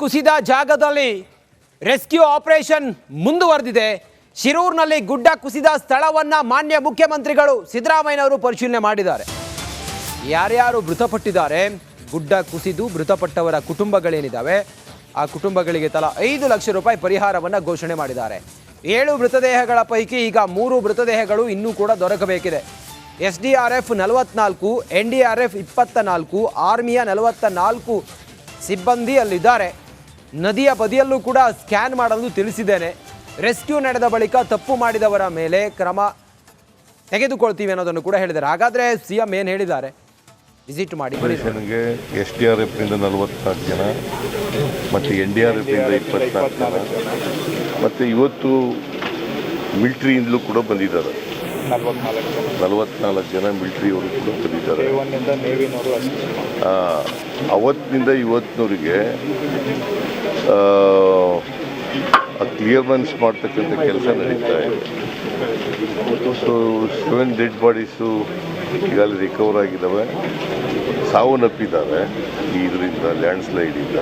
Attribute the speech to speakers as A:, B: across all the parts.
A: ಕುಸಿದ ಜಾಗದಲ್ಲಿ rescue operation ಮುಂದುವರೆದಿದೆ. ಶಿರೂರಿನಲ್ಲಿ ಗುಡ್ಡ ಕುಸಿದ ಸ್ಥಳವನ್ನ ಮಾನ್ಯ ಮುಖ್ಯಮಂತ್ರಿಗಳು ಸಿದ್ದರಾಮಯ್ಯನವರು ಪರಿಶೀಲನೆ ಮಾಡಿದ್ದಾರೆ. ಯಾರ್ಯಾರು ಮೃತಪಟ್ಟಿದ್ದಾರೆ? ಗುಡ್ಡ ಕುಸಿದು ಮೃತಪಟ್ಟವರ ಕುಟುಂಬಗಳೇನಿದ್ದಾವೆ? ಆ ಕುಟುಂಬಗಳಿಗೆ ತಲಾ ಐದು ಲಕ್ಷ ರೂಪಾಯಿ ಪರಿಹಾರವನ್ನು ಘೋಷಣೆ ಮಾಡಿದ್ದಾರೆ. ಏಳು ಮೃತದೇಹಗಳ ಪೈಕಿ ಈಗ ಮೂರು ಮೃತದೇಹಗಳು ಇನ್ನೂ ಕೂಡ ದೊರಕಬೇಕಿದೆ. ಎಸ್ ಡಿ ಆರ್ ಎಫ್ ನಲವತ್ನಾಲ್ಕು ಎನ್ ಡಿ ಆರ್ ಎಫ್ ಇಪ್ಪತ್ತ ನಾಲ್ಕು ಆರ್ಮಿಯ ನಲವತ್ತ ನಾಲ್ಕು ಸಿಬ್ಬಂದಿ ಅಲ್ಲಿದ್ದಾರೆ ನದಿಯ ಬದಿಯಲ್ಲೂ ಕೂಡ ಸ್ಕ್ಯಾನ್ ಮಾಡಲು ತಿಳಿಸಿದ್ದೇನೆ. ರೆಸ್ಕ್ಯೂ ನಡೆದ ಬಳಿಕ ತಪ್ಪು ಮಾಡಿದವರ ಮೇಲೆ ಕ್ರಮ ತೆಗೆದುಕೊಳ್ತೀವಿ ಅನ್ನೋದನ್ನು ಕೂಡ ಹೇಳಿದ್ದಾರೆ. ಹಾಗಾದರೆ ಸಿ ಎಂ ಏನು ಹೇಳಿದ್ದಾರೆ? ವಿಸಿಟ್ ಮಾಡಿ.
B: ನನಗೆ ಎಸ್ ಡಿ ಆರ್ ಎಫ್ನಿಂದ ನಲವತ್ನಾಲ್ಕು ಜನ ಮತ್ತು ಎನ್ ಡಿ ಆರ್ ಎಫ್ನಿಂದ ಇಪ್ಪತ್ನಾಲ್ಕು ಜನ ಮತ್ತು ಇವತ್ತು ಮಿಲ್ಟ್ರಿಯಿಂದಲೂ ಕೂಡ ಬಂದಿದ್ದಾರೆ.
C: ನಲ್ವತ್ನಾಲ್ಕು ಜನ
B: ಮಿಲ್ಟ್ರಿಯವರು ಕೂಡ ಬಂದಿದ್ದಾರೆ. ಅವತ್ತಿನಿಂದ ಇವತ್ತಿನವರಿಗೆ ಕ್ಲಿಯರ್ಮೆನ್ಸ್ ಮಾಡ್ತಕ್ಕಂಥ ಕೆಲಸ ನಡೀತಾ ಇದೆ. ಸೊ ಸೆವೆನ್ ಡೆಡ್ ಬಾಡೀಸು ಈಗಾಗಲೇ ರಿಕವರ್ ಆಗಿದ್ದಾವೆ. ಸಾವನ್ನಪ್ಪಿದ್ದಾರೆ ಈ ಇದರಿಂದ ಲ್ಯಾಂಡ್ ಸ್ಲೈಡಿಂದ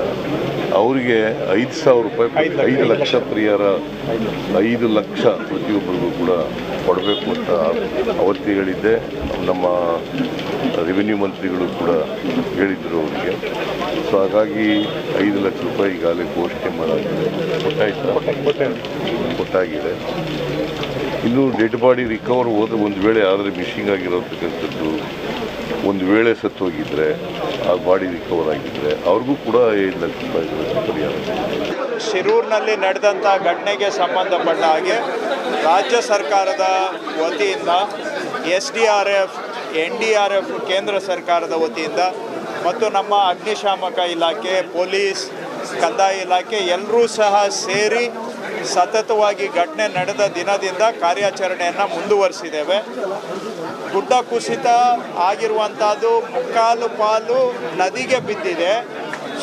B: ಅವರಿಗೆ ಐದು ಸಾವಿರ ರೂಪಾಯಿ ಐದು ಲಕ್ಷ. ಪ್ರಿಯರ ಐದು ಲಕ್ಷ ಪ್ರತಿಯೊಬ್ಬರಿಗೂ ಕೂಡ ಕೊಡಬೇಕು ಅಂತ ಅವತ್ತಿಗಳಿದ್ದೆ ಹೇಳಿದ್ದೆ. ನಮ್ಮ ರೆವಿನ್ಯೂ ಮಂತ್ರಿಗಳು ಕೂಡ ಹೇಳಿದರು ಅವರಿಗೆ. ಸೊ ಹಾಗಾಗಿ ಐದು ಲಕ್ಷ ರೂಪಾಯಿ ಈಗಾಗಲೇ ಘೋಷಣೆ ಮಾಡಾಗಿದೆ ಕೊಟ್ಟಾಗಿದೆ ಇನ್ನು ಡೆಡ್ ಬಾಡಿ ರಿಕವರ್ ಹೋದ್ರೆ ಒಂದು ವೇಳೆ ಆದರೆ ಮಿಷಿಂಗ್ ಆಗಿರೋತಕ್ಕಂಥದ್ದು, ಒಂದು ವೇಳೆ ಸತ್ತೋಗಿದ್ರೆ, ಆ ಬಾಡಿ ರಿಕವರ್ ಆಗಿದ್ರೆ, ಅವ್ರಿಗೂ ಕೂಡ ಐದು ಲಕ್ಷ ರೂಪಾಯಿ ಪರಿಹಾರ.
C: ಶಿರೂರಿನಲ್ಲಿ ನಡೆದಂಥ ಘಟನೆಗೆ ಸಂಬಂಧಪಟ್ಟ ಹಾಗೆ ರಾಜ್ಯ ಸರ್ಕಾರದ ವತಿಯಿಂದ S D R F, N D R F, ಕೇಂದ್ರ ಸರ್ಕಾರದ ವತಿಯಿಂದ ಮತ್ತು ನಮ್ಮ ಅಗ್ನಿಶಾಮಕ ಇಲಾಖೆ, ಪೊಲೀಸ್, ಕಂದಾಯ ಇಲಾಖೆ ಎಲ್ಲರೂ ಸಹ ಸೇರಿ ಸತತವಾಗಿ ಘಟನೆ ನಡೆದ ದಿನದಿಂದ ಕಾರ್ಯಾಚರಣೆಯನ್ನು ಮುಂದುವರಿಸಿದ್ದೇವೆ. ಗುಡ್ಡ ಕುಸಿತ ಆಗಿರುವಂಥದ್ದು ಮುಕ್ಕಾಲು ಪಾಲು ನದಿಗೆ ಬಿದ್ದಿದೆ.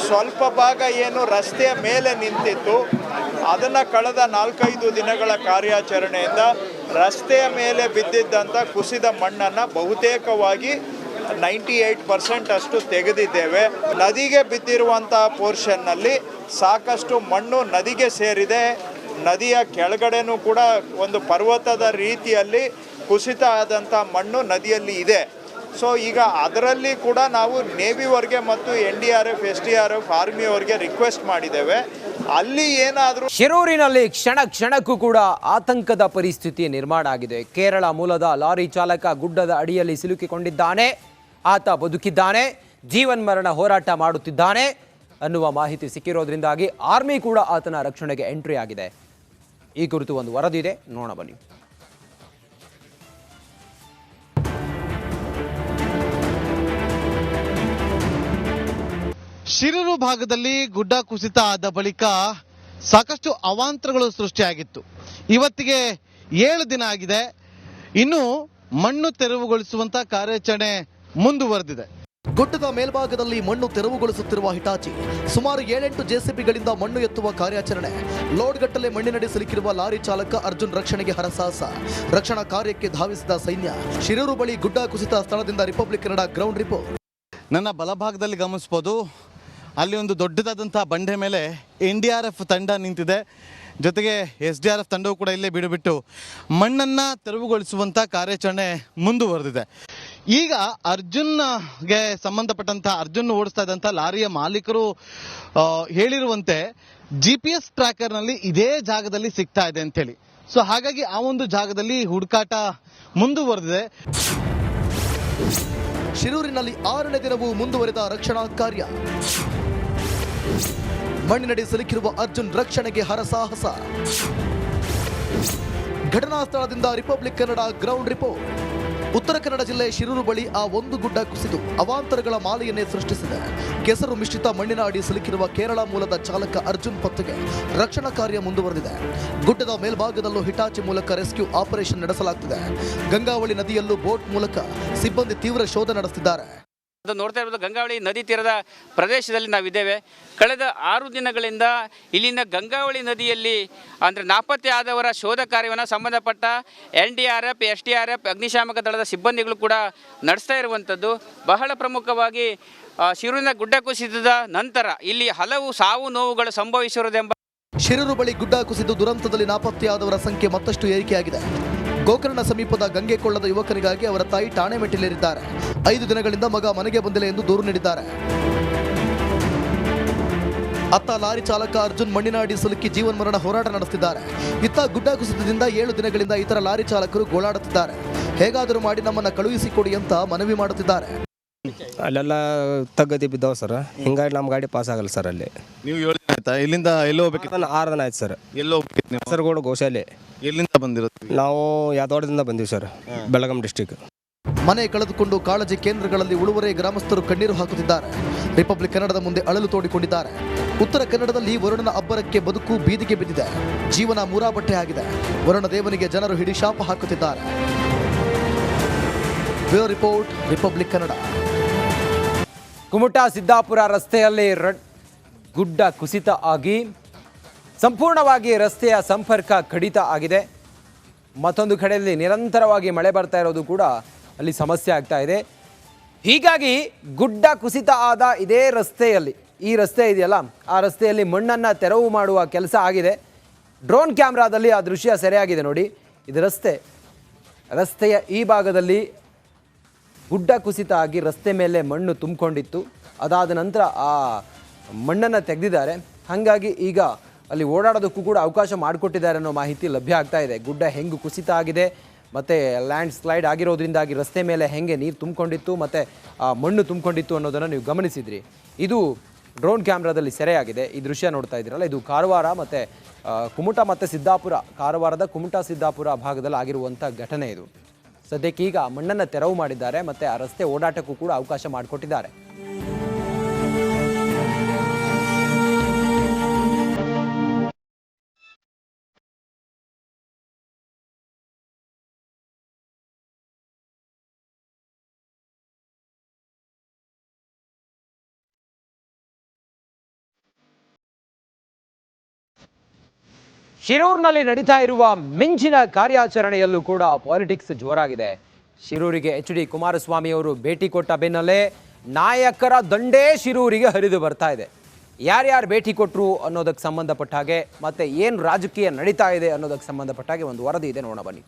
C: ಸ್ವಲ್ಪ ಭಾಗ ಏನು ರಸ್ತೆಯ ಮೇಲೆ ನಿಂತಿತ್ತು. ಅದನ್ನು ಕಳೆದ ನಾಲ್ಕೈದು ದಿನಗಳ ಕಾರ್ಯಾಚರಣೆಯಿಂದ ರಸ್ತೆಯ ಮೇಲೆ ಬಿದ್ದಿದ್ದಂಥ ಕುಸಿದ ಮಣ್ಣನ್ನು ಬಹುತೇಕವಾಗಿ ನೈಂಟಿ ಏಯ್ಟ್ ಪರ್ಸೆಂಟ್ ಅಷ್ಟು ತೆಗೆದಿದ್ದೇವೆ. ನದಿಗೆ ಬಿದ್ದಿರುವಂಥ ಪೋರ್ಷನ್ನಲ್ಲಿ ಸಾಕಷ್ಟು ಮಣ್ಣು ನದಿಗೆ ಸೇರಿದೆ. ನದಿಯ ಕೆಳಗಡೆನೂ ಕೂಡ ಒಂದು ಪರ್ವತದ ರೀತಿಯಲ್ಲಿ ಕುಸಿತ ಆದಂಥ ಮಣ್ಣು ನದಿಯಲ್ಲಿ ಇದೆ. ಸೊ ಈಗ ಅದರಲ್ಲಿ ಕೂಡ ನಾವು ನೇವಿವರೆಗೆ ಮತ್ತು N D R F S D R F ಆರ್ಮಿಯವರಿಗೆ request ಮಾಡಿದ್ದೇವೆ. ಅಲ್ಲಿ ಏನಾದರೂ
A: ಶಿರೂರಿನಲ್ಲಿ ಕ್ಷಣ ಕ್ಷಣಕ್ಕೂ ಕೂಡ ಆತಂಕದ ಪರಿಸ್ಥಿತಿ ನಿರ್ಮಾಣ ಆಗಿದೆ. ಕೇರಳ ಮೂಲದ ಲಾರಿ ಚಾಲಕ ಗುಡ್ಡದ ಅಡಿಯಲ್ಲಿ ಸಿಲುಕಿಕೊಂಡಿದ್ದಾನೆ. ಆತ ಬದುಕಿದ್ದಾನೆ, ಜೀವನ್ ಮರಣ ಹೋರಾಟ ಮಾಡುತ್ತಿದ್ದಾನೆ ಅನ್ನುವ ಮಾಹಿತಿ ಸಿಕ್ಕಿರೋದ್ರಿಂದಾಗಿ ಆರ್ಮಿ ಕೂಡ ಆತನ ರಕ್ಷಣೆಗೆ ಎಂಟ್ರಿ ಆಗಿದೆ. ಈ ಕುರಿತು ಒಂದು ವರದಿ ಇದೆ, ನೋಡೋಣ ಬನ್ನಿ.
D: ಶಿರೂರು ಭಾಗದಲ್ಲಿ ಗುಡ್ಡ ಕುಸಿತ ಆದ ಬಳಿಕ ಸಾಕಷ್ಟು ಅವಾಂತರಗಳು ಸೃಷ್ಟಿಯಾಗಿತ್ತು. ಇವತ್ತಿಗೆ ಏಳು ದಿನ ಆಗಿದೆ. ಇನ್ನು ಮಣ್ಣು ತೆರವುಗೊಳಿಸುವಂತ ಕಾರ್ಯಾಚರಣೆ ಮುಂದುವರೆದಿದೆ.
E: ಗುಡ್ಡದ ಮೇಲ್ಭಾಗದಲ್ಲಿ ಮಣ್ಣು ತೆರವುಗೊಳಿಸುತ್ತಿರುವ ಹಿಟಾಚಿ ಸುಮಾರು ಏಳೆಂಟು ಜೆಸಿಬಿಗಳಿಂದ ಮಣ್ಣು ಎತ್ತುವ ಕಾರ್ಯಾಚರಣೆ. ಲೋಡ್ಗಟ್ಟಲೆ ಮಣ್ಣಿನಡಿ ಸಿಲುಕಿರುವ ಲಾರಿ ಚಾಲಕ ಅರ್ಜುನ್ ರಕ್ಷಣೆಗೆ ಹರಸಾಹಸ. ರಕ್ಷಣಾ ಕಾರ್ಯಕ್ಕೆ ಧಾವಿಸಿದ ಸೈನ್ಯ ಶಿರೂರು ಬಳಿ ಗುಡ್ಡ ಕುಸಿತ ಸ್ಥಳದಿಂದ ರಿಪಬ್ಲಿಕ್ ಕನ್ನಡ ಗ್ರೌಂಡ್ ರಿಪೋರ್ಟ್.
D: ನನ್ನ ಬಲಭಾಗದಲ್ಲಿ ಗಮನಿಸ್ಬೋದು ಅಲ್ಲಿ ಒಂದು ದೊಡ್ಡದಾದಂಥ ಬಂಡೆ ಮೇಲೆ ಎನ್ ಡಿ ಆರ್ ಎಫ್ ತಂಡ ನಿಂತಿದೆ. ಜೊತೆಗೆ ಎಸ್ ಡಿ ಆರ್ ಎಫ್ ತಂಡವು ಕೂಡ ಇಲ್ಲೇ ಬಿಡುಬಿಟ್ಟು ಮಣ್ಣನ್ನು ತೆರವುಗೊಳಿಸುವಂಥ ಕಾರ್ಯಾಚರಣೆ ಮುಂದುವರೆದಿದೆ. ಈಗ ಅರ್ಜುನ್ಗೆ ಸಂಬಂಧಪಟ್ಟಂಥ ಅರ್ಜುನ್ ಓಡಿಸ್ತಾ ಇದ್ದಂಥ ಲಾರಿಯ ಮಾಲೀಕರು ಹೇಳಿರುವಂತೆ ಜಿ ಪಿ ಎಸ್ ಟ್ರ್ಯಾಕರ್ನಲ್ಲಿ ಇದೇ ಜಾಗದಲ್ಲಿ ಸಿಗ್ತಾ ಇದೆ ಅಂತ ಹೇಳಿ ಸೊ ಹಾಗಾಗಿ ಆ ಒಂದು ಜಾಗದಲ್ಲಿ ಹುಡುಕಾಟ ಮುಂದುವರೆದಿದೆ.
E: ಶಿರೂರಿನಲ್ಲಿ ಆರನೇ ದಿನವೂ ಮುಂದುವರೆದ ರಕ್ಷಣಾ ಕಾರ್ಯ. ಮಣ್ಣಿನಡಿ ಸಿಲುಕಿರುವ ಅರ್ಜುನ್ ರಕ್ಷಣೆಗೆ ಹರಸಾಹಸ ಘಟನಾ ಸ್ಥಳದಿಂದ republic Kannada ground report. Uttara Kannada ಜಿಲ್ಲೆ ಶಿರೂರು ಬಳಿ ಆ ಒಂದು ಗುಡ್ಡ ಕುಸಿದು ಅವಾಂತರಗಳ ಮಾಲೆಯನ್ನೇ ಸೃಷ್ಟಿಸಿದೆ. ಕೆಸರು ಮಿಶ್ರಿತ ಮಣ್ಣಿನ ಅಡಿ ಸಿಲುಕಿರುವ ಕೇರಳ ಮೂಲದ ಚಾಲಕ ಅರ್ಜುನ್ ಪತ್ತೆಗೆ ರಕ್ಷಣಾ ಕಾರ್ಯ ಮುಂದುವರೆದಿದೆ. ಗುಡ್ಡದ ಮೇಲ್ಭಾಗದಲ್ಲೂ ಹಿಟಾಚಿ ಮೂಲಕ ರೆಸ್ಕ್ಯೂ ಆಪರೇಷನ್ ನಡೆಸಲಾಗುತ್ತಿದೆ ಗಂಗಾವಳಿ ನದಿಯಲ್ಲೂ ಬೋಟ್ ಮೂಲಕ ಸಿಬ್ಬಂದಿ ತೀವ್ರ ಶೋಧ ನಡೆಸುತ್ತಿದ್ದಾರೆ
F: ಅದು ನೋಡ್ತಾ ಇರ್ಬೋದು, ಗಂಗಾವಳಿ ನದಿ ತೀರದ ಪ್ರದೇಶದಲ್ಲಿ ನಾವಿದ್ದೇವೆ. ಕಳೆದ ಆರು ದಿನಗಳಿಂದ ಇಲ್ಲಿನ ಗಂಗಾವಳಿ ನದಿಯಲ್ಲಿ ಅಂದರೆ ನಾಪತ್ತೆ ಆದವರ ಶೋಧ ಕಾರ್ಯವನ್ನು ಸಂಬಂಧಪಟ್ಟ N D R F, S D R F, ಅಗ್ನಿಶಾಮಕ ದಳದ ಸಿಬ್ಬಂದಿಗಳು ಕೂಡ ನಡೆಸ್ತಾ ಇರುವಂಥದ್ದು. ಬಹಳ ಪ್ರಮುಖವಾಗಿ ಶಿರೂರಿನ ಗುಡ್ಡ ಕುಸಿತದ ನಂತರ ಇಲ್ಲಿ ಹಲವು ಸಾವು ನೋವುಗಳು ಸಂಭವಿಸಿರುವುದೆಂಬ
E: ಶಿರೂರು ಬಳಿ ಗುಡ್ಡ ಕುಸಿದು ದುರಂತದಲ್ಲಿ ನಾಪತ್ತೆಯಾದವರ ಸಂಖ್ಯೆ ಮತ್ತಷ್ಟು ಏರಿಕೆಯಾಗಿದೆ. ಗೋಕರ್ಣ ಸಮೀಪದ ಗಂಗೆ ಕೊಳ್ಳದ ಯುವಕನಿಗಾಗಿ ಅವರ ತಾಯಿ ಠಾಣೆ ಮೆಟ್ಟಿಲೇರಿದ್ದಾರೆ. ಐದು ದಿನಗಳಿಂದ ಮಗ ಮನೆಗೆ ಬಂದಿಲ್ಲ ಎಂದು ದೂರು ನೀಡಿದ್ದಾರೆ. ಅತ್ತ ಲಾರಿ ಚಾಲಕ ಅರ್ಜುನ್ ಮಣ್ಣಿನಾಡಿ ಸಿಲುಕಿ ಜೀವನ್ ಮರಣ ಹೋರಾಟ ನಡೆಸುತ್ತಿದ್ದಾರೆ ಇತ್ತ ಗುಡ್ಡ ಕುಸಿತದಿಂದ ಏಳು ದಿನಗಳಿಂದ ಇತರ ಲಾರಿ ಚಾಲಕರು ಗೋಳಾಡುತ್ತಿದ್ದಾರೆ. ಹೇಗಾದರೂ ಮಾಡಿ ನಮ್ಮನ್ನು ಕಳುಹಿಸಿಕೊಡಿ ಅಂತ ಮನವಿ ಮಾಡುತ್ತಿದ್ದಾರೆ.
G: ಅಲ್ಲೆಲ್ಲ ತಗ್ಗದಿ ಬಿದ್ದಾವ ಸರ್. ಹಿಂಗಾಗಿ ನಮ್ಮ ಗಾಡಿ ಪಾಸ್ ಆಗಲ್ಲ ಸರ್ ಅಲ್ಲಿ.
D: ನೀವು ಏಳು ದಿನ ಆಯ್ತಾ? ಇಲ್ಲಿಂದ ಎಲ್ಲಿ
G: ಹೋಗ್ಬೇಕು? ಆರು ದಿನ ಆಯ್ತು ಸರ್.
D: ಎಲ್ಲಿ ಹೋಗ್ಬೇಕು ನೀವು?
G: ಕಾಸರಗೋಡು ಗೋಶಾಲೆ.
D: ಎಲ್ಲಿಂದ ಬಂದಿರೋದು?
G: ನಾವು ಯಾದವಾಡದಿಂದ ಬಂದೀವಿ ಸರ್ ಬೆಳಗಾಂ ಡಿಸ್ಟಿಕ್
E: ಮನೆ ಕಳೆದುಕೊಂಡು ಕಾಳಜಿ ಕೇಂದ್ರಗಳಲ್ಲಿ ಉಳುವರೆ ಗ್ರಾಮಸ್ಥರು ಕಣ್ಣೀರು ಹಾಕುತ್ತಿದ್ದಾರೆ. ರಿಪಬ್ಲಿಕ್ ಕನ್ನಡದ ಮುಂದೆ ಅಳಲು ತೋಡಿಕೊಂಡಿದ್ದಾರೆ. ಉತ್ತರ ಕನ್ನಡದಲ್ಲಿ ವರುಣನ ಅಬ್ಬರಕ್ಕೆ ಬದುಕು ಬೀದಿಗೆ ಬಿದ್ದಿದೆ. ಜೀವನ ಮೂರಾಬಟ್ಟೆ ಆಗಿದೆ. ವರುಣ ದೇವನಿಗೆ ಜನರು ಹಿಡಿಶಾಪ ಹಾಕುತ್ತಿದ್ದಾರೆ. Bureau report Republic Kannada.
A: Kumta Siddapur ರಸ್ತೆಯಲ್ಲಿ ಗುಡ್ಡ ಕುಸಿತ ಆಗಿ ಸಂಪೂರ್ಣವಾಗಿ ರಸ್ತೆಯ ಸಂಪರ್ಕ ಕಡಿತ ಆಗಿದೆ. ಮತ್ತೊಂದು ಕಡೆಯಲ್ಲಿ ನಿರಂತರವಾಗಿ ಮಳೆ ಬರ್ತಾ ಇರೋದು ಕೂಡ ಅಲ್ಲಿ ಸಮಸ್ಯೆ ಆಗ್ತಾ ಇದೆ. ಹೀಗಾಗಿ ಗುಡ್ಡ ಕುಸಿತ ಆದ ಇದೇ ರಸ್ತೆಯಲ್ಲಿ, ಈ ರಸ್ತೆ ಇದೆಯಲ್ಲ, ಆ ರಸ್ತೆಯಲ್ಲಿ ಮಣ್ಣನ್ನು ತೆರವು ಮಾಡುವ ಕೆಲಸ ಆಗಿದೆ. ಡ್ರೋನ್ ಕ್ಯಾಮ್ರಾದಲ್ಲಿ ಆ ದೃಶ್ಯ ಸೆರೆಯಾಗಿದೆ ನೋಡಿ. ಇದು ರಸ್ತೆ, ರಸ್ತೆಯ ಈ ಭಾಗದಲ್ಲಿ ಗುಡ್ಡ ಕುಸಿತ ಆಗಿ ರಸ್ತೆ ಮೇಲೆ ಮಣ್ಣು ತುಂಬಿಕೊಂಡಿತ್ತು. ಅದಾದ ನಂತರ ಆ ಮಣ್ಣನ್ನು ತೆಗೆದಿದ್ದಾರೆ. ಹಾಗಾಗಿ ಈಗ ಅಲ್ಲಿ ಓಡಾಡೋದಕ್ಕೂ ಕೂಡ ಅವಕಾಶ ಮಾಡಿಕೊಟ್ಟಿದ್ದಾರೆ ಅನ್ನೋ ಮಾಹಿತಿ ಲಭ್ಯ ಆಗ್ತಾ ಇದೆ. ಗುಡ್ಡ ಹೆಂಗೆ ಕುಸಿತ ಆಗಿದೆ, ಮತ್ತು ಲ್ಯಾಂಡ್ ಸ್ಲೈಡ್ ಆಗಿರೋದ್ರಿಂದಾಗಿ ರಸ್ತೆ ಮೇಲೆ ಹೆಂಗೆ ನೀರು ತುಂಬಿಕೊಂಡಿತ್ತು, ಮತ್ತು ಮಣ್ಣು ತುಂಬಿಕೊಂಡಿತ್ತು ಅನ್ನೋದನ್ನು ನೀವು ಗಮನಿಸಿದ್ರಿ. ಇದು ಡ್ರೋನ್ ಕ್ಯಾಮ್ರಾದಲ್ಲಿ ಸೆರೆಯಾಗಿದೆ. ಈ ದೃಶ್ಯ ನೋಡ್ತಾ ಇದ್ದೀರಲ್ಲ, ಇದು ಕಾರವಾರ ಮತ್ತು ಕುಮಟ ಮತ್ತು ಸಿದ್ದಾಪುರ, ಕಾರವಾರದ ಕುಮಟ ಸಿದ್ದಾಪುರ ಭಾಗದಲ್ಲಿ ಆಗಿರುವಂಥ ಘಟನೆ ಇದು. ಸದ್ಯಕ್ಕೀಗ ಮಣ್ಣನ್ನು ತೆರವು ಮಾಡಿದ್ದಾರೆ, ಮತ್ತು ಆ ರಸ್ತೆ ಓಡಾಟಕ್ಕೂ ಕೂಡ ಅವಕಾಶ ಮಾಡಿಕೊಟ್ಟಿದ್ದಾರೆ. ಶಿರೂರಿನಲ್ಲಿ ನಡೀತಾ ಇರುವ ಮಿಂಚಿನ ಕಾರ್ಯಾಚರಣೆಯಲ್ಲೂ ಕೂಡ ಪಾಲಿಟಿಕ್ಸ್ ಜೋರಾಗಿದೆ. ಶಿರೂರಿಗೆ ಎಚ್ ಡಿ ಕುಮಾರಸ್ವಾಮಿ ಅವರು ಭೇಟಿ ಕೊಟ್ಟ ಬೆನ್ನಲ್ಲೇ ನಾಯಕರ ದಂಡೇ ಶಿರೂರಿಗೆ ಹರಿದು ಬರ್ತಾ ಇದೆ. ಯಾರ್ಯಾರು ಭೇಟಿ ಕೊಟ್ಟರು ಅನ್ನೋದಕ್ಕೆ ಸಂಬಂಧಪಟ್ಟ ಹಾಗೆ ಮತ್ತೆ ಏನು ರಾಜಕೀಯ ನಡೀತಾ ಇದೆ ಅನ್ನೋದಕ್ಕೆ ಸಂಬಂಧಪಟ್ಟ ಹಾಗೆ ಒಂದು ವರದಿ ಇದೆ. ನೋಡೋಣ ಬನ್ನಿ.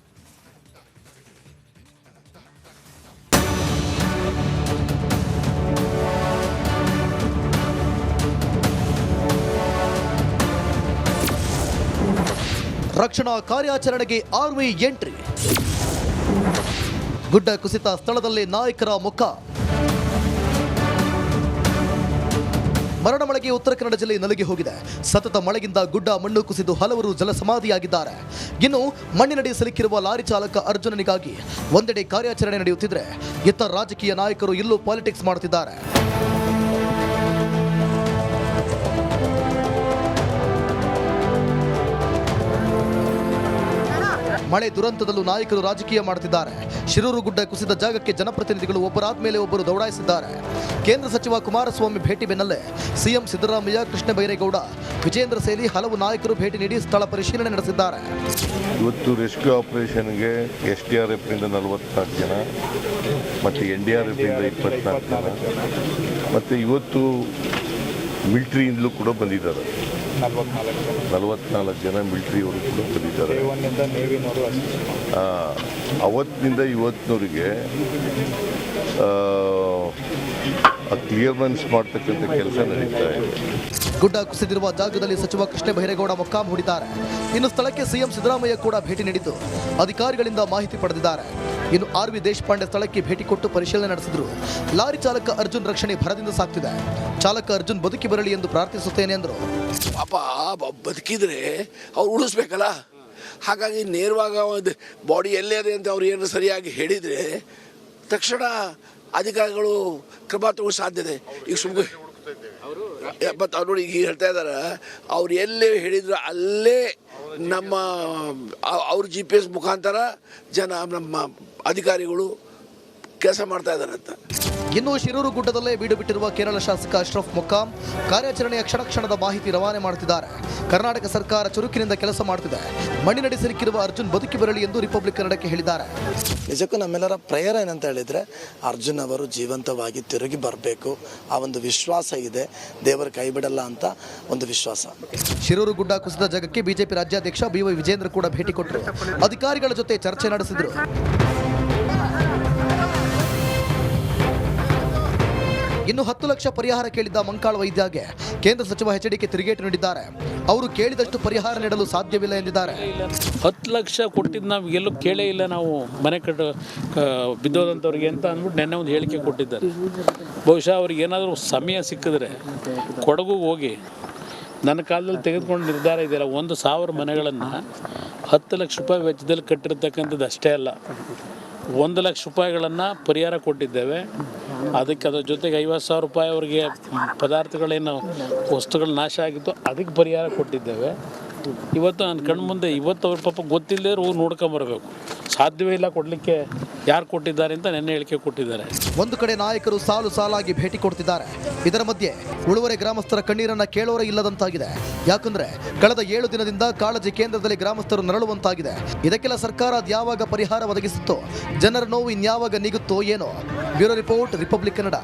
E: ರಕ್ಷಣಾ ಕಾರ್ಯಾಚರಣೆಗೆ ಆರ್ವಿ ಎಂಟ್ರಿ. ಗುಡ್ಡ ಕುಸಿತ ಸ್ಥಳದಲ್ಲಿ ನಾಯಕರ ಮುಖ. ಮರಣ ಮಳೆಗೆ ಉತ್ತರ ಕನ್ನಡ ಜಿಲ್ಲೆ ನಲುಗಿ ಹೋಗಿದೆ. ಸತತ ಮಳೆಯಿಂದ ಗುಡ್ಡ ಮಣ್ಣು ಕುಸಿದು ಹಲವರು ಜಲಸಮಾಧಿಯಾಗಿದ್ದಾರೆ. ಇನ್ನು ಮಣ್ಣಿನಡಿ ಸಿಲುಕಿರುವ ಲಾರಿ ಚಾಲಕ ಅರ್ಜುನನಿಗಾಗಿ ಒಂದೆಡೆ ಕಾರ್ಯಾಚರಣೆ ನಡೆಯುತ್ತಿದ್ರೆ ಇತರ ರಾಜಕೀಯ ನಾಯಕರು ಇಲ್ಲೂ ಪಾಲಿಟಿಕ್ಸ್ ಮಾಡುತ್ತಿದ್ದಾರೆ. ಮಳೆ ದುರಂತದಲ್ಲೂ ನಾಯಕರು ರಾಜಕೀಯ ಮಾಡುತ್ತಿದ್ದಾರೆ. ಶಿರೂರು ಗುಡ್ಡ ಕುಸಿದ ಜಾಗಕ್ಕೆ ಜನಪ್ರತಿನಿಧಿಗಳು ಒಬ್ಬರಾದ ಮೇಲೆ ಒಬ್ಬರು ದೌಡಾಯಿಸಿದ್ದಾರೆ. ಕೇಂದ್ರ ಸಚಿವ ಕುಮಾರಸ್ವಾಮಿ ಭೇಟಿ ಬೆನ್ನಲ್ಲೇ ಸಿಎಂ ಸಿದ್ದರಾಮಯ್ಯ, ಕೃಷ್ಣ ಬೈರೇಗೌಡ, ವಿಜೇಂದ್ರ ಸೇರಿ ಹಲವು ನಾಯಕರು ಭೇಟಿ ನೀಡಿ ಸ್ಥಳ ಪರಿಶೀಲನೆ ನಡೆಸಿದ್ದಾರೆ.
B: ಇವತ್ತು ರೆಸ್ಕ್ಯೂ ಆಪರೇಷನ್ಗೆ ಎಸ್ ಡಿ ಆರ್ ಎಫ್ನಿಂದ ನಲವತ್ನಾಲ್ಕು ಜನ, ಮತ್ತು ಎನ್ ಡಿ ಆರ್ ಎಫ್ನಿಂದ ಇಪ್ಪತ್ನಾಲ್ಕು ಜನ, ಮತ್ತು ಇವತ್ತು ಮಿಲ್ಟ್ರಿಯಿಂದಲೂ ಕೂಡ ಬಂದಿದ್ದಾರೆ. ನಲವತ್ನಾಲ್ಕು ಜನ ಮಿಲ್ಟ್ರಿಯವರು ಕೂಡ ಬಂದಿದ್ದಾರೆ. ಆ, ಅವತ್ತಿನಿಂದ ಇವತ್ತಿನವರಿಗೆ ಕ್ಲಿಯರ್ನೆನ್ಸ್ ಮಾಡ್ತಕ್ಕಂಥ ಕೆಲಸ ನಡೀತಾ ಇದೆ.
E: ಗುಡ್ಡ ಕುಸಿದಿರುವ ಜಾಗದಲ್ಲಿ ಸಚಿವ ಕೃಷ್ಣ ಬೈರೇಗೌಡ ಮೊಕ್ಕಾಂ ಹೂಡಿದ್ದಾರೆ. ಇನ್ನು ಸ್ಥಳಕ್ಕೆ ಸಿಎಂ ಸಿದ್ದರಾಮಯ್ಯ ಕೂಡ ಭೇಟಿ ನೀಡಿದ್ದು ಅಧಿಕಾರಿಗಳಿಂದ ಮಾಹಿತಿ ಪಡೆದಿದ್ದಾರೆ. ಇನ್ನು ಆರ್ ವಿ ದೇಶಪಾಂಡೆ ಸ್ಥಳಕ್ಕೆ ಭೇಟಿ ಕೊಟ್ಟು ಪರಿಶೀಲನೆ ನಡೆಸಿದ್ರು. ಲಾರಿ ಚಾಲಕ ಅರ್ಜುನ್ ರಕ್ಷಣೆ ಭರದಿಂದ ಸಾಕ್ತಿದೆ. ಚಾಲಕ ಅರ್ಜುನ್ ಬದುಕಿ ಬರಲಿ ಎಂದು ಪ್ರಾರ್ಥಿಸುತ್ತೇನೆ ಎಂದರು.
H: ಪಾಪ ಬದುಕಿದ್ರೆ ಅವ್ರು ಉಳಿಸ್ಬೇಕಲ್ಲ? ಹಾಗಾಗಿ ನೇರವಾಗಿ ಬಾಡಿ ಎಲ್ಲೇ ಇದೆ ಅಂತ ಅವ್ರು ಏನು ಸರಿಯಾಗಿ ಹೇಳಿದರೆ ತಕ್ಷಣ ಅಧಿಕಾರಿಗಳು ಕ್ರಮ ತಗೋ ಸಾಧ್ಯತೆ ಈಗ ಸುಮ್ಮನೆ ಮತ್ತು ಅವ್ರು ನೋಡಿ ಈಗ ಹೇಳ್ತಾ ಇದ್ದಾರೆ ಅವ್ರು ಎಲ್ಲೇ ಹೇಳಿದ್ರು ಅಲ್ಲೇ ನಮ್ಮ ಅವ್ರ ಜಿ ಪಿ ಎಸ್ ಮುಖಾಂತರ ಜನ ನಮ್ಮ ಅಧಿಕಾರಿಗಳು ಕೆಲಸ ಮಾಡ್ತಾ ಇದ್ದಾರೆ ಅಂತ.
E: ಇನ್ನು ಶಿರೂರು ಗುಡ್ಡದಲ್ಲೇ ಬೀಡು ಬಿಟ್ಟಿರುವ ಕೇರಳ ಶಾಸಕ ಅಶ್ರಫ್ ಮೊಕ್ಕಾಂ ಕಾರ್ಯಾಚರಣೆಯ ಕ್ಷಣ ಕ್ಷಣದ ಮಾಹಿತಿ ರವಾನೆ ಮಾಡುತ್ತಿದ್ದಾರೆ. ಕರ್ನಾಟಕ ಸರ್ಕಾರ ಚುರುಕಿನಿಂದ ಕೆಲಸ ಮಾಡುತ್ತಿದೆ. ಮಣ್ಣಿನಡಿ ಸಿಲುಕಿರುವ ಅರ್ಜುನ್ ಬದುಕಿ ಬರಲಿ ಎಂದು ರಿಪಬ್ಲಿಕ್ ಕನ್ನಡಕ್ಕೆ ಹೇಳಿದ್ದಾರೆ.
I: ನಿಜಕ್ಕೂ ನಮ್ಮೆಲ್ಲರ ಪ್ರೇಯರ್ ಏನಂತ ಹೇಳಿದರೆ ಅರ್ಜುನ್ ಅವರು ಜೀವಂತವಾಗಿ ತಿರುಗಿ ಬರಬೇಕು. ಆ ಒಂದು ವಿಶ್ವಾಸ ಇದೆ. ದೇವರು ಕೈ ಬಿಡಲ್ಲ ಅಂತ ಒಂದು ವಿಶ್ವಾಸ.
E: ಶಿರೂರು ಗುಡ್ಡ ಕುಸಿದ ಜಾಗಕ್ಕೆ ಬಿಜೆಪಿ ರಾಜ್ಯಾಧ್ಯಕ್ಷ ಬಿವೈ ವಿಜೇಂದ್ರ ಕೂಡ ಭೇಟಿ ಕೊಟ್ಟರು. ಅಧಿಕಾರಿಗಳ ಜೊತೆ ಚರ್ಚೆ ನಡೆಸಿದರು. ಇನ್ನು ಹತ್ತು ಲಕ್ಷ ಪರಿಹಾರ ಕೇಳಿದ್ದ ಮಂಕಾಳ ವೈದ್ಯಗೆ ಕೇಂದ್ರ ಸಚಿವ ಎಚ್ ಡಿಕೆ ತಿರುಗೇಟು ನೀಡಿದ್ದಾರೆ. ಅವರು ಕೇಳಿದಷ್ಟು ಪರಿಹಾರ ನೀಡಲು ಸಾಧ್ಯವಿಲ್ಲ ಎಂದಿದ್ದಾರೆ.
J: ಹತ್ತು ಲಕ್ಷ ಕೊಟ್ಟಿದ್ದು ನಾವು ಎಲ್ಲೂ ಕೇಳೇ ಇಲ್ಲ ನಾವು ಮನೆ ಕಟ್ಟ ಬಿದ್ದೋದಂಥವ್ರಿಗೆ ಅಂತ ಅಂದ್ಬಿಟ್ಟು ನೆನ್ನೆ ಒಂದು ಹೇಳಿಕೆ ಕೊಟ್ಟಿದ್ದಾರೆ. ಬಹುಶಃ ಅವ್ರಿಗೆ ಏನಾದರೂ ಸಮಯ ಸಿಕ್ಕಿದ್ರೆ ಕೊಡಗು ಹೋಗಿ ನನ್ನ ಕಾಲದಲ್ಲಿ ತೆಗೆದುಕೊಂಡು ನಿರ್ಧಾರ ಇದೆಯಲ್ಲ, ಒಂದು ಸಾವಿರ ಮನೆಗಳನ್ನು ಹತ್ತು ಲಕ್ಷ ರೂಪಾಯಿ ವೆಚ್ಚದಲ್ಲಿ ಕಟ್ಟಿರ್ತಕ್ಕಂಥದ್ದು ಅಷ್ಟೇ ಅಲ್ಲ. ಒಂದು ಲಕ್ಷ ರೂಪಾಯಿಗಳನ್ನು ಪರಿಹಾರ ಕೊಟ್ಟಿದ್ದೇವೆ. ಅದಕ್ಕೆ ಅದ್ರ ಜೊತೆಗೆ ಐವತ್ತು ಸಾವಿರ ರೂಪಾಯಿ ಅವರಿಗೆ ಪದಾರ್ಥಗಳೇನು ವಸ್ತುಗಳು ನಾಶ ಆಗಿತ್ತು ಅದಕ್ಕೆ ಪರಿಹಾರ ಕೊಟ್ಟಿದ್ದೇವೆ. ಇವತ್ತು ನನ್ನ ಕಣ್ಣು ಮುಂದೆ ಇವತ್ತು ಅವ್ರ ಪಾಪ ಗೊತ್ತಿಲ್ಲದೆ ಅವ್ರು ನೋಡ್ಕೊಂಬರ್ಬೇಕು ಸಾಧ್ಯವೇ ಇಲ್ಲ ಕೊಡಲಿಕ್ಕೆ ಯಾರು ಕೊಟ್ಟಿದ್ದಾರೆ ಅಂತ ನೆನ್ನೆ ಹೇಳಿಕೆ ಕೊಟ್ಟಿದ್ದಾರೆ.
E: ಒಂದು ಕಡೆ ನಾಯಕರು ಸಾಲು ಸಾಲಾಗಿ ಭೇಟಿ ಕೊಡ್ತಿದ್ದಾರೆ. ಇದರ ಮಧ್ಯೆ ಉಳುವರೆ ಗ್ರಾಮಸ್ಥರ ಕಣ್ಣೀರನ್ನ ಕೇಳೋರೇ ಇಲ್ಲದಂತಾಗಿದೆ. ಯಾಕಂದ್ರೆ ಕಳೆದ ಏಳು ದಿನದಿಂದ ಕಾಳಜಿ ಕೇಂದ್ರದಲ್ಲಿ ಗ್ರಾಮಸ್ಥರು ನರಳುವಂತಾಗಿದೆ. ಇದಕ್ಕೆಲ್ಲ ಸರ್ಕಾರ ಅದ್ಯಾವಾಗ ಪರಿಹಾರ ಒದಗಿಸುತ್ತೋ, ಜನರ ನೋವು ಇನ್ಯಾವಾಗ ನೀಗುತ್ತೋ ಏನೋ. Bureau report, Republic Kannada.